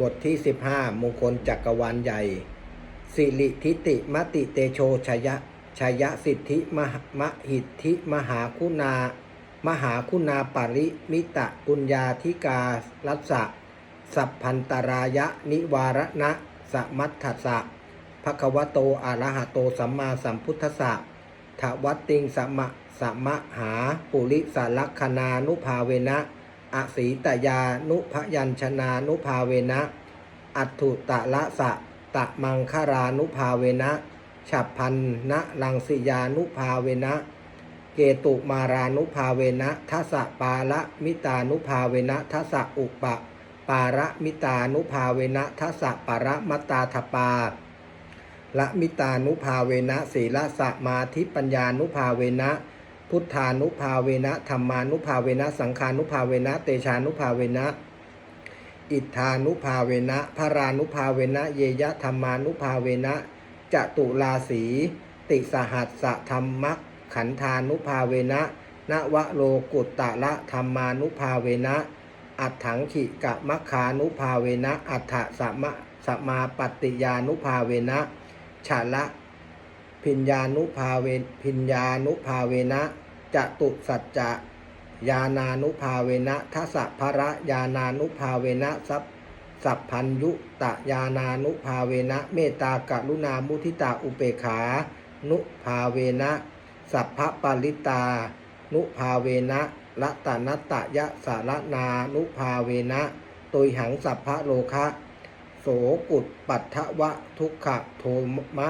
บทที่ 15 มงคลจักรวาลใหญ่ สิริทิติมติเตโชชยะชยะสิทธิมหมหิทธิมหาคุณามหาคุณาปริมิตะปุญญาธิกาลัสสะสัพพันตรายะนิวารณะสมัทธัสสะภควโตอะระหะโตสัมมาสัมพุทธัสสะทวัตติงสมะสมะหาปุริสลักขณานุภาเวนะ อสีตยานุพยัญชนานุภาเวนะ อัตถุตะละสะตะมังคารานุภาเวนะฉับพันนะลังสิยานุภาเวนะ เกตุมารานุภาเวนะทัสสะปาละมิตานุภาเวนะทัสสะอุปะปาระมิตานุภาเวนะทัสสะปาระมตาทปาละมิตานุภาเวนะศีลสะมาธิปัญญานุภาเวนะ พุทธานุภาเวนะธรรมานุภาเวนะ สังขานุภาเวนะ เตชานุภาเวนะ อิทธานุภาเวนะพารานุภาเวนะ เยยะธรรมานุภาเวนะจตุลาสี ติสหัสสะธรรมะขันธานุภาเวนะนวโลกุตตะละธรรมานุภาเวนะ อัฏถังขิกะมะคานุภาเวนะ อัฏฐสมะสมาปฏิยานุภาเวนะฉละ พิญญานุภาเวพิญญานุภาเวนะจตุสัจจะยานานุภาเวนะทัสภระยานานุภาเวนะสัพสัพพัญยุตะยานานุภาเวนะเมตตากรุณามุทิตาอุเปขา นุภาเวนะสัพพะปาริตา นุภาเวนะละตานัตตยะสารนานุภาเวนะตุยหังสัพพะโลคะ โสกุตปัทวะทุกขะโทมะ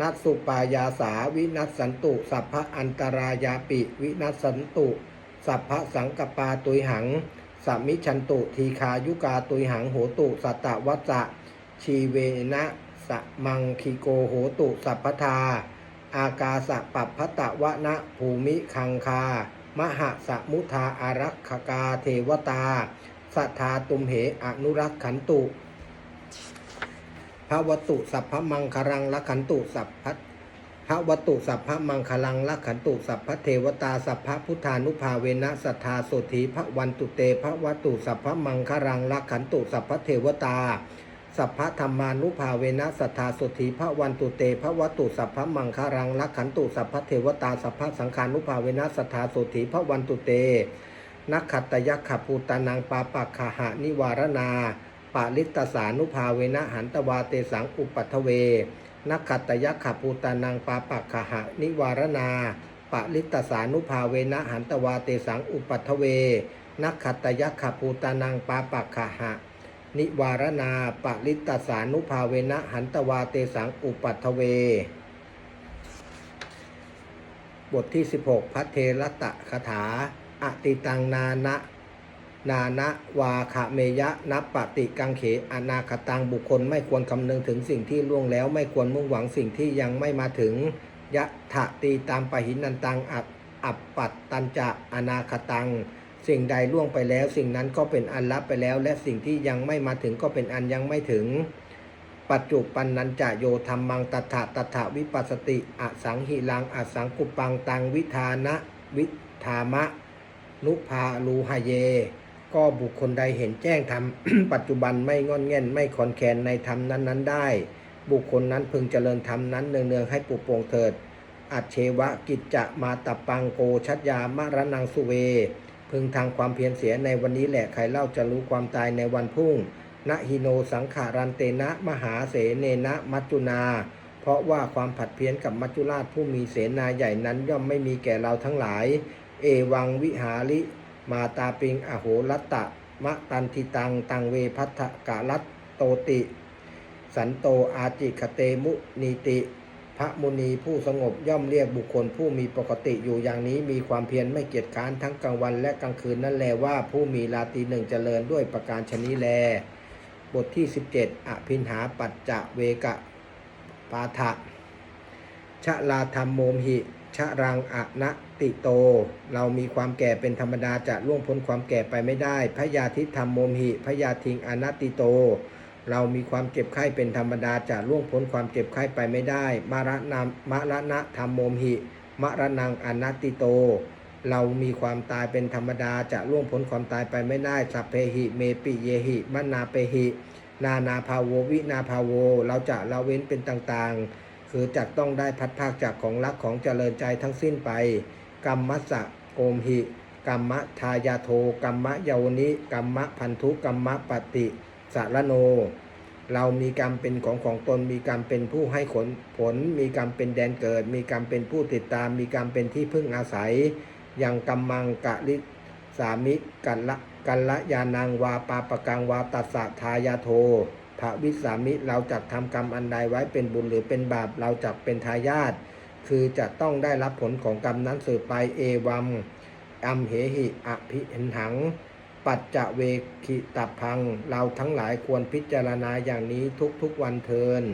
นัสสุปายาสาวินัสสันตุ สัพพะอันตรายาปิ วินัสสันตุ สัพพะสังกปาตุยหังสัมมิชันตุทีคายุกาตุยหังโหตุสัตตวัจจะชีเวนะสมังคีโกโหตุสัพพทา อากาสะปัปพตะวะนะภูมิคังคา มหะสมุทาอารักขกาเทวตา สัทธาตุมเหอนุรักขันตุ ระวตุสัพพมังคารังละขันตุสัพพะพระวตุสัพพมังคารังละขันตุสัพพะเทวตาสัพพะพุทธานุภาเวนะสัทธาโสธีพระวันตุเตพระวตุสัพพมังคารังละขันตุสัพพะเทวตาสัพพะธรรมานุภาเวนะสัทธาโสธีพระวันตุเตพระวัตุสัพพมังคารังละขันตุสัพพะเทวตาสัพพะสังฆานุภาเวนะสัทธาโสธีพระวันตุเตนักขัตตยักขภูตานังปาปักขหานิวารนา ปาลิตสานุภาเวนะหันตวาเตสังอุปัทเวนักขัตยักขภูตานังปาปักขหานิวารนาปาลิตสานุภาเวนะหันตวาเตสังอุปัทเว นักขัตยักขภูตานังปาปักขหานิวารนาปาลิตตสานุภาเวนะหันตวาเตสังอุปัทเว บทที่ 16 พัทเทรตะคาถา อติตังนานะ นานะวาคะเมยะนับปฏิกังเขอนาคตังบุคคลไม่ควรคำนึงถึงสิ่งที่ล่วงแล้ว ไม่ควรมุ่งหวังสิ่งที่ยังไม่มาถึงยะถะตีตามปหินันตังอับอับปัตตันจะอนาคตัง สิ่งใดล่วงไปแล้ว สิ่งนั้นก็เป็นอันลับไปแล้ว และสิ่งที่ยังไม่มาถึงก็เป็นอันยังไม่ถึง ปัจจุปันนันจะโยธรรมังตถาตถาวิปัสสติอสังหิลังอสังกุปังตังวิธานะวิธามะ นุภาลูหเย ก็บุคคลใดเห็นแจ้งธรรม ปัจจุบันไม่งอนแง่นไม่คอนแคนในธรรมนั้นๆ ได้ บุคคลนั้นพึงเจริญธรรมนั้นเนืองๆให้ปุโปร่งเถิด อัจเชวะกิจจะมาตะปังโกชัดยามะระนังสุเว พึงทางความเพียรเสียในวันนี้แหละใครเล่าจะรู้ความตายในวันพุ่งนะฮิโนสังขารันเตนะมหาเสเนนะมัจจุนา เพราะว่าความผัดเพี้ยนกับมัจจุราชผู้มีเสนาใหญ่นั้นย่อมไม่มีแก่เราทั้งหลาย เอวังวิหาริ มาตาปิงอโหรัตตะมะตันทิตัง ตังเวพัทธกะรัตโตติ สันโตอาจิคเตมุนีติ พระมุนีผู้สงบย่อมเรียกบุคคลผู้มีปกติอยู่อย่างนี้มีความเพียรไม่เกียจค้านทั้งกลางวันและกลางคืนนั่นแลว่าผู้มีราตรีหนึ่งเจริญด้วยประการชนี้แล บทที่ 17 อภินหาปัจจะเวกะปาทะชะลาธรรมโมมหิ ชะรังอะนะติโต เรามีความแก่เป็นธรรมดาจะล่วงพ้นความแก่ไปไม่ได้พยาธิธรรมโมหิพยาทิงอนัตติโต เรามีความเจ็บไข้เป็นธรรมดาจะล่วงพ้นความเจ็บไข้ไปไม่ได้ มรณะมรณะธรรมโมหิมรณังอนัตติโต เรามีความตายเป็นธรรมดาจะล่วงพ้นความตายไปไม่ได้สัพเพหิเมปิเยหิมนาเปหิ นานาภาโววินาภาโว เราจะละเว้นเป็นต่างๆ คือจะต้องได้พัดภาคจากของรักของเจริญใจทั้งสิ้นไป กรรมมัสสะโกมหิกรรมะทายาโทกรรมะเยาวนิกรรมะพันธุกรรมะปฏิสารโน เรามีกรรมเป็นของของตนมีกรรมเป็นผู้ให้ผลผล มีกรรมเป็นแดนเกิด มีกรรมเป็นผู้ติดตาม มีกรรมเป็นที่พึ่งอาศัย อย่างกรรมังกะลิสามิกัลละกัลละยานังวาปาปะกังวาตัสสะทายาโท ภวิสามิเราจักทำกรรมอันใดไว้เป็นบุญหรือเป็นบาปเราจักเป็นทายาทคือจะต้องได้รับผลของกรรมนั้นสืบไปเอวัมอัมเหหิอภิเห็นหัง ปัจจเวคิตพัง เราทั้งหลายควรพิจารณาอย่างนี้ทุกๆวันเทิน